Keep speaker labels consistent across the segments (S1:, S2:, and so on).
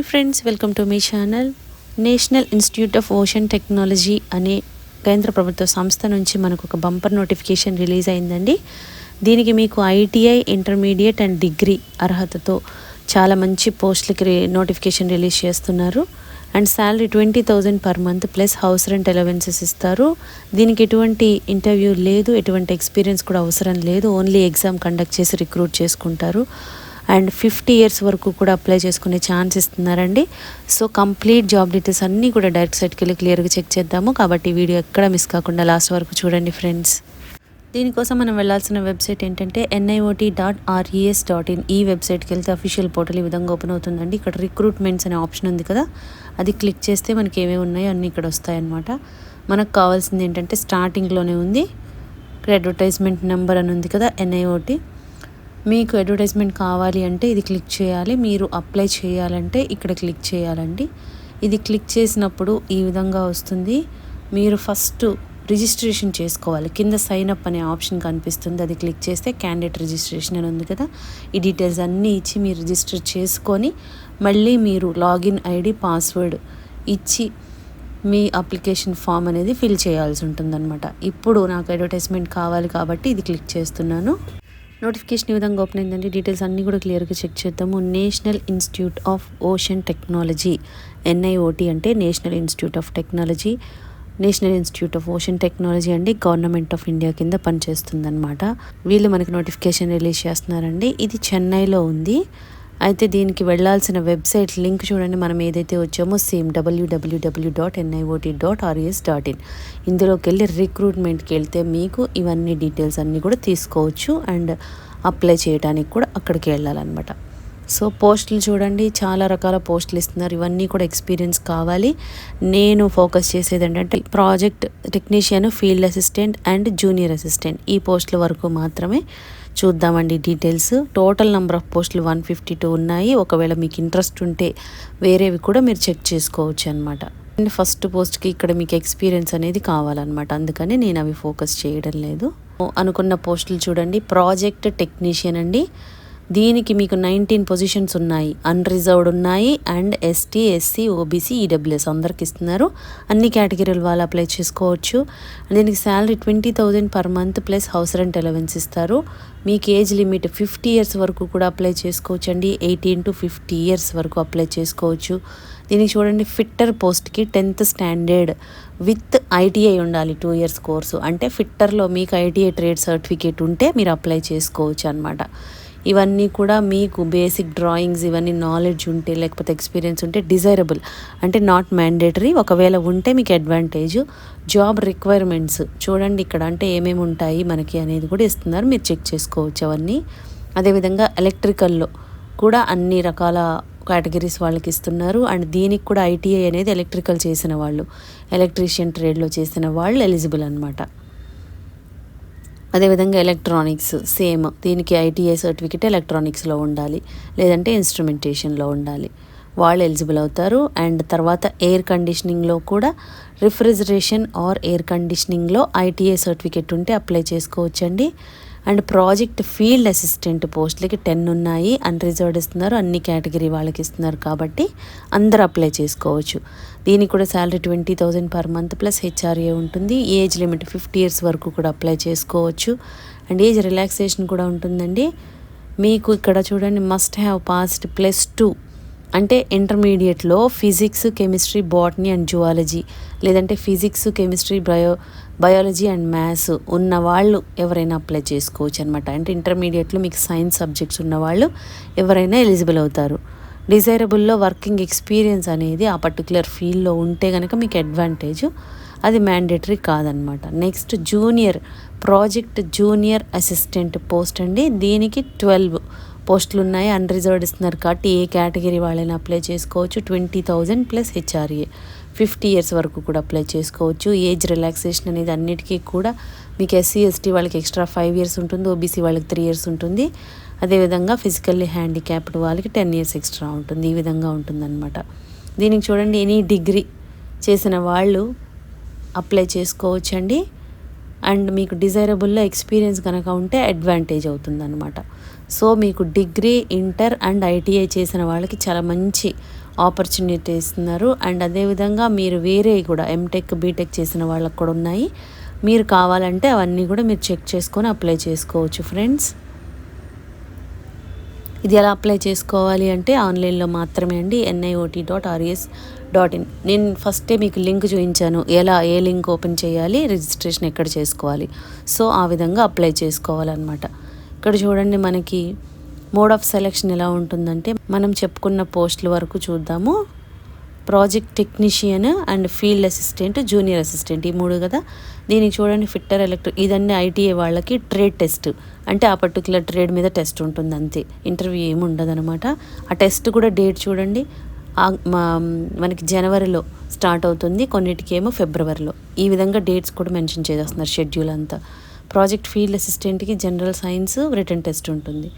S1: Hi friends welcome to me channel national institute of ocean technology అనే కేంద్ర ప్రభుత్వ సంస్థ నుంచి మనకు ఒక బంపర్ నోటిఫికేషన్ రిలీజ్ అయిందండి. దీనికి మీకు ఐటీఐ ఇంటర్మీడియట్ అండ్ డిగ్రీ అర్హతతో చాలా మంచి పోస్టులకి నోటిఫికేషన్ రిలీజ్ చేస్తున్నారు. And salary twenty thousand per month plus house rent allowances ఇస్తారు. దీనికి ఎటువంటి ఇంటర్వ్యూ లేదు ఎటువంటి ఎక్స్పీరియన్స్ కూడా అవసరం లేదు. ఓన్లీ ఎగ్జామ్ కండక్ట్ చేసి రిక్రూట్ చేసుకుంటారు. అండ్ ఫిఫ్టీ ఇయర్స్ వరకు కూడా అప్లై చేసుకునే ఛాన్స్ ఇస్తున్నారండి. సో కంప్లీట్ జాబ్ డీటెయిల్స్ అన్నీ కూడా డైరెక్ట్ సైట్కి వెళ్ళి క్లియర్గా చెక్ చేద్దాము. కాబట్టి వీడియో ఎక్కడ మిస్ కాకుండా లాస్ట్ వరకు చూడండి ఫ్రెండ్స్. దీనికోసం మనం వెళ్ళాల్సిన వెబ్సైట్ ఏంటంటే NIOT dot RES dot in ఈ వెబ్సైట్కి వెళ్తే అఫీషియల్ పోర్టల్ ఈ విధంగా ఓపెన్ అవుతుందండి. ఇక్కడ రిక్రూట్మెంట్స్ అనే ఆప్షన్ ఉంది కదా. అది క్లిక్ చేస్తే మనకి ఏమేమి ఉన్నాయో అన్నీ ఇక్కడ వస్తాయన్నమాట. మనకు కావాల్సింది ఏంటంటే స్టార్టింగ్లోనే ఉంది. ఇక్కడ అడ్వర్టైజ్మెంట్ నెంబర్ అని ఉంది కదా ఎన్ఐఓటీ మీకు అడ్వర్టైజ్మెంట్ కావాలి అంటే ఇది క్లిక్ చేయాలి. మీరు అప్లై చేయాలంటే ఇక్కడ క్లిక్ చేయాలండి. ఇది క్లిక్ చేసినప్పుడు ఈ విధంగా వస్తుంది. మీరు ఫస్ట్ రిజిస్ట్రేషన్ చేసుకోవాలి. కింద సైన్ అప్ అనే ఆప్షన్ కనిపిస్తుంది. అది క్లిక్ చేస్తే క్యాండిడేట్ రిజిస్ట్రేషన్ అని ఉంది కదా. ఈ డీటెయిల్స్ అన్నీ ఇచ్చి మీరు రిజిస్టర్ చేసుకొని మళ్ళీ మీరు లాగిన్ ఐడి పాస్వర్డ్ ఇచ్చి మీ అప్లికేషన్ ఫామ్ అనేది ఫిల్ చేయాల్సి ఉంటుందన్నమాట. ఇప్పుడు నాకు అడ్వర్టైజ్మెంట్ కావాలి కాబట్టి ఇది క్లిక్ చేస్తున్నాను. నోటిఫికేషన్ ఈ విధంగా ఓపెన్ అయిందండి. డీటెయిల్స్ అన్నీ కూడా క్లియర్గా చెక్ చేద్దాము. National institute of ocean technology NIOT అంటే national institute of technology national institute of ocean technology అండి. గవర్నమెంట్ ఆఫ్ ఇండియా కింద పనిచేస్తుందన్నమాట. వీళ్ళు మనకి నోటిఫికేషన్ రిలీజ్ చేస్తున్నారండి. ఇది చెన్నైలో ఉంది. అయితే దీనికి వెళ్ళాల్సిన వెబ్సైట్ లింక్ చూడండి. మనం ఏదైతే వచ్చామో same WWW dot NIOT dot RS dot in ఇందులోకి వెళ్ళి రిక్రూట్మెంట్కి వెళ్తే మీకు ఇవన్నీ డీటెయిల్స్ అన్నీ కూడా తీసుకోవచ్చు. అండ్ అప్లై చేయడానికి కూడా అక్కడికి వెళ్ళాలన్నమాట. సో పోస్టులు చూడండి చాలా రకాల పోస్టులు ఇస్తున్నారు. ఇవన్నీ కూడా ఎక్స్పీరియన్స్ కావాలి. నేను ఫోకస్ చేసేది ఏంటంటే project technician field assistant and junior assistant ఈ పోస్టుల వరకు మాత్రమే చూద్దామండి డీటెయిల్స్ టోటల్ నెంబర్ ఆఫ్ పోస్టులు వన్ ఫిఫ్టీ టూ ఉన్నాయి. ఒకవేళ మీకు ఇంట్రెస్ట్ ఉంటే వేరేవి కూడా మీరు చెక్ చేసుకోవచ్చు అనమాట అండ్ ఫస్ట్ పోస్ట్కి ఇక్కడ మీకు ఎక్స్పీరియన్స్ అనేది కావాలన్నమాట. అందుకని నేను అవి ఫోకస్ చేయడం లేదు. అనుకున్న పోస్టులు చూడండి. ప్రాజెక్ట్ టెక్నీషియన్ అండి. దీనికి మీకు నైన్టీన్ పొజిషన్స్ ఉన్నాయి. అన్రిజర్వ్డ్ ఉన్నాయి and ST SC OBC EWS అందరికి ఇస్తున్నారు. అన్ని కేటగిరీల వాళ్ళు అప్లై చేసుకోవచ్చు. దీనికి salary twenty thousand per month plus house rent allowance ఇస్తారు. మీకు ఏజ్ లిమిట్ ఫిఫ్టీ ఇయర్స్ వరకు కూడా అప్లై చేసుకోవచ్చు అండి ఎయిటీన్ టు ఫిఫ్టీ ఇయర్స్ వరకు అప్లై చేసుకోవచ్చు. దీనికి చూడండి ఫిట్టర్ పోస్ట్కి టెన్త్ స్టాండర్డ్ విత్ ఐటీఐ ఉండాలి టూ ఇయర్స్ కోర్సు అంటే ఫిట్టర్లో మీకు ఐటీఐ ట్రేడ్ సర్టిఫికేట్ ఉంటే మీరు అప్లై చేసుకోవచ్చు అనమాట ఇవన్నీ కూడా మీకు బేసిక్ డ్రాయింగ్స్ ఇవన్నీ నాలెడ్జ్ ఉంటే లేకపోతే ఎక్స్పీరియన్స్ ఉంటే డిజైరబుల్ అంటే నాట్ మ్యాండేటరీ ఒకవేళ ఉంటే మీకు అడ్వాంటేజ్ జాబ్ రిక్వైర్మెంట్స్ చూడండి ఇక్కడ అంటే ఏమేమి ఉంటాయి మనకి అనేది కూడా ఇస్తున్నారు. మీరు చెక్ చేసుకోవచ్చు అవన్నీ. అదేవిధంగా ఎలక్ట్రికల్లో కూడా అన్ని రకాల కేటగిరీస్ వాళ్ళకి ఇస్తున్నారు. అండ్ దీనికి కూడా ఐటీఐ అనేది ఎలక్ట్రికల్ చేసిన వాళ్ళు. ఎలక్ట్రీషియన్ ట్రేడ్లో చేసిన వాళ్ళు ఎలిజిబుల్ అనమాట అదేవిధంగా ఎలక్ట్రానిక్స్ సేమ్ దీనికి ఐటీఐ సర్టిఫికెట్ ఎలక్ట్రానిక్స్లో ఉండాలి. లేదంటే ఇన్స్ట్రుమెంటేషన్లో ఉండాలి. వాళ్ళు ఎలిజిబుల్ అవుతారు. అండ్ తర్వాత ఎయిర్ కండిషనింగ్లో కూడా రిఫ్రిజరేషన్ ఆర్ ఎయిర్ కండిషనింగ్లో ఐటీఐ సర్టిఫికేట్ ఉంటే అప్లై చేసుకోవచ్చండి. అండ్ ప్రాజెక్ట్ ఫీల్డ్ అసిస్టెంట్ పోస్టులకి టెన్ ఉన్నాయి అన్రిజర్వ్డ్ ఇస్తున్నారు అన్ని కేటగిరీ వాళ్ళకి ఇస్తున్నారు కాబట్టి అందరు అప్లై చేసుకోవచ్చు. దీనికి కూడా salary twenty thousand per month plus HRA ఉంటుంది. ఏజ్ లిమిట్ ఫిఫ్టీ ఇయర్స్ వరకు కూడా అప్లై చేసుకోవచ్చు. అండ్ ఏజ్ రిలాక్సేషన్ కూడా ఉంటుందండి. మీకు ఇక్కడ చూడండి must have passed plus two అంటే ఇంటర్మీడియట్లో physics chemistry botany and zoology లేదంటే physics chemistry bio biology and maths ఉన్న వాళ్ళు ఎవరైనా అప్లై చేసుకోవచ్చు అనమాట అంటే ఇంటర్మీడియట్లో మీకు సైన్స్ సబ్జెక్ట్స్ ఉన్నవాళ్ళు ఎవరైనా ఎలిజిబుల్ అవుతారు. డిజైరబుల్లో వర్కింగ్ ఎక్స్పీరియన్స్ అనేది ఆ పర్టికులర్ ఫీల్డ్లో ఉంటే కనుక మీకు అడ్వాంటేజ్ అది మ్యాండేటరీ కాదనమాట next junior project junior assistant post అండి. దీనికి ట్వెల్వ్ పోస్టులు ఉన్నాయి అన్రిజర్వ్డ్ ఇస్తున్నారు కాబట్టి ఏ కేటగిరీ వాళ్ళైనా అప్లై చేసుకోవచ్చు. Twenty thousand plus HRA. Fifty years వరకు కూడా అప్లై చేసుకోవచ్చు. ఏజ్ రిలాక్సేషన్ అనేది అన్నిటికీ కూడా మీకు ఎస్సీ ఎస్టీ వాళ్ళకి ఎక్స్ట్రా ఫైవ్ ఇయర్స్ ఉంటుంది ఓబీసీ వాళ్ళకి త్రీ ఇయర్స్ ఉంటుంది. అదేవిధంగా ఫిజికల్లీ హ్యాండిక్యాప్డ్ వాళ్ళకి టెన్ ఇయర్స్ ఎక్స్ట్రా ఉంటుంది. ఈ విధంగా ఉంటుందన్నమాట. దీనికి చూడండి ఎనీ డిగ్రీ చేసిన వాళ్ళు అప్లై చేసుకోవచ్చండి. అండ్ మీకు డిజైరబుల్లో ఎక్స్పీరియన్స్ కనుక ఉంటే అడ్వాంటేజ్ అవుతుందన్నమాట. సో మీకు డిగ్రీ ఇంటర్ అండ్ ఐటీఐ చేసిన వాళ్ళకి చాలా మంచి ఆపర్చునిటీ ఇస్తున్నారు అండ్ అదేవిధంగా మీరు వేరే కూడా ఎంటెక్ బీటెక్ చేసిన వాళ్ళకు కూడా ఉన్నాయి. మీరు కావాలంటే అవన్నీ కూడా మీరు చెక్ చేసుకొని అప్లై చేసుకోవచ్చు ఫ్రెండ్స్. ఇది ఎలా అప్లై చేసుకోవాలి అంటే ఆన్లైన్లో మాత్రమే అండి NIOT dot RS dot in నేను ఫస్టే మీకు లింక్ చూపించాను ఎలా ఏ లింక్ ఓపెన్ చేయాలి రిజిస్ట్రేషన్ ఎక్కడ చేసుకోవాలి. సో ఆ విధంగా అప్లై చేసుకోవాలన్నమాట. ఇక్కడ చూడండి మనకి మోడ్ ఆఫ్ సెలెక్షన్ ఎలా ఉంటుందంటే మనం చెప్పుకున్న పోస్టుల వరకు చూద్దాము. Project technician and field assistant junior assistant ఈ మూడు కదా? దీనికి చూడండి ఫిట్టర్ ఎలక్ట్రిక్ ఇదన్నీ ఐటీఐ వాళ్ళకి ట్రేడ్ టెస్ట్. అంటే ఆ పర్టికులర్ ట్రేడ్ మీద టెస్ట్ ఉంటుంది అంతే. ఇంటర్వ్యూ ఏమి ఉండదు అనమాట ఆ టెస్ట్ కూడా డేట్ చూడండి. మా- మనకి జనవరిలో స్టార్ట్ అవుతుంది కొన్నిటికేమో ఫిబ్రవరిలో. ఈ విధంగా డేట్స్ కూడా మెన్షన్ చేసేస్తున్నారు షెడ్యూల్ అంతా. ప్రాజెక్ట్ ఫీల్డ్ అసిస్టెంట్కి జనరల్ సైన్స్ రిటర్న్ టెస్ట్ ఉంటుంది.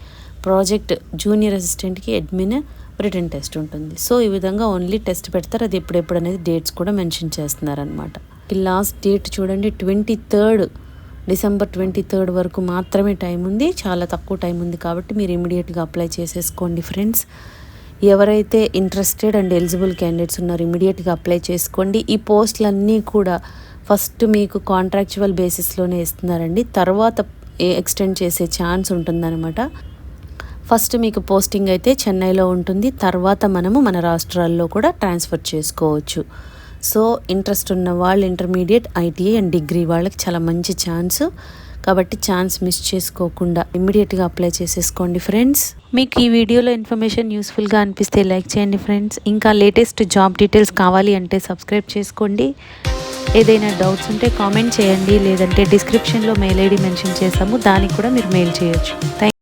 S1: ప్రాజెక్ట్ జూనియర్ అసిస్టెంట్కి అడ్మిన్ రిటర్న్ టెస్ట్ ఉంటుంది. సో ఈ విధంగా ఓన్లీ టెస్ట్ పెడతారు. అది ఎప్పుడెప్పుడు అనేది డేట్స్ కూడా మెన్షన్ చేస్తున్నారనమాట ఈ లాస్ట్ డేట్ చూడండి twenty third December twenty third వరకు మాత్రమే టైం ఉంది. చాలా తక్కువ టైం ఉంది కాబట్టి మీరు ఇమీడియట్గా అప్లై చేసేసుకోండి ఫ్రెండ్స్ ఎవరైతే ఇంట్రెస్టెడ్ అండ్ ఎలిజిబుల్ క్యాండిడేట్స్ ఉన్నారో ఇమీడియట్గా అప్లై చేసుకోండి. ఈ పోస్టులన్నీ కూడా ఫస్ట్ మీకు కాంట్రాక్చువల్ బేసిస్లోనే ఇస్తున్నారండి. తర్వాత ఎక్స్టెండ్ చేసే ఛాన్స్ ఉంటుందన్నమాట. ఫస్ట్ మీకు పోస్టింగ్ అయితే చెన్నైలో ఉంటుంది. తర్వాత మనము మన రాష్ట్రాల్లో కూడా ట్రాన్స్ఫర్ చేసుకోవచ్చు. సో ఇంట్రెస్ట్ ఉన్న వాళ్ళు ఇంటర్మీడియట్ ఐటీఐ అండ్ డిగ్రీ వాళ్ళకి చాలా మంచి ఛాన్స్. కాబట్టి ఛాన్స్ మిస్ చేసుకోకుండా ఇమ్మీడియట్గా అప్లై చేసేసుకోండి ఫ్రెండ్స్. మీకు ఈ వీడియోలో ఇన్ఫర్మేషన్ యూస్ఫుల్గా అనిపిస్తే లైక్ చేయండి ఫ్రెండ్స్. ఇంకా లేటెస్ట్ జాబ్ డీటెయిల్స్ కావాలి అంటే సబ్స్క్రైబ్ చేసుకోండి. ఏదైనా డౌట్స్ ఉంటే కామెంట్ చేయండి. లేదంటే డిస్క్రిప్షన్లో మెయిల్ ఐడి మెన్షన్ చేసాము దానికి కూడా మీరు మెయిల్ చేయొచ్చు. థ్యాంక్